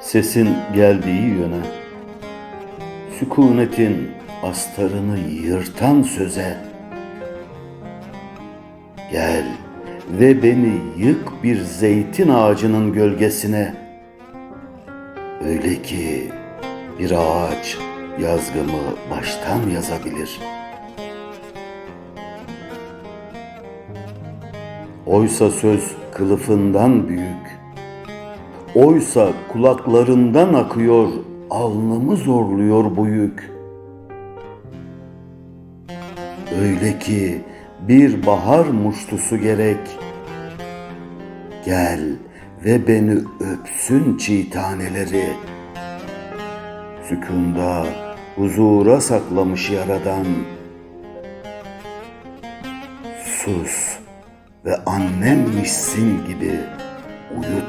Sesin geldiği yöne Sükunetin astarını yırtan söze gel ve beni yık bir zeytin ağacının gölgesine, öyle ki bir ağaç yazgımı baştan yazabilir. Oysa söz kılıfından büyük, Oysa kulaklarından akıyor, alnımı zorluyor bu yük. Öyle ki bir bahar muştusu gerek. Gel ve beni öpsün çiğ taneleri. Sükunda huzura saklamış yaradan. Sus ve annemmişsin gibi uyut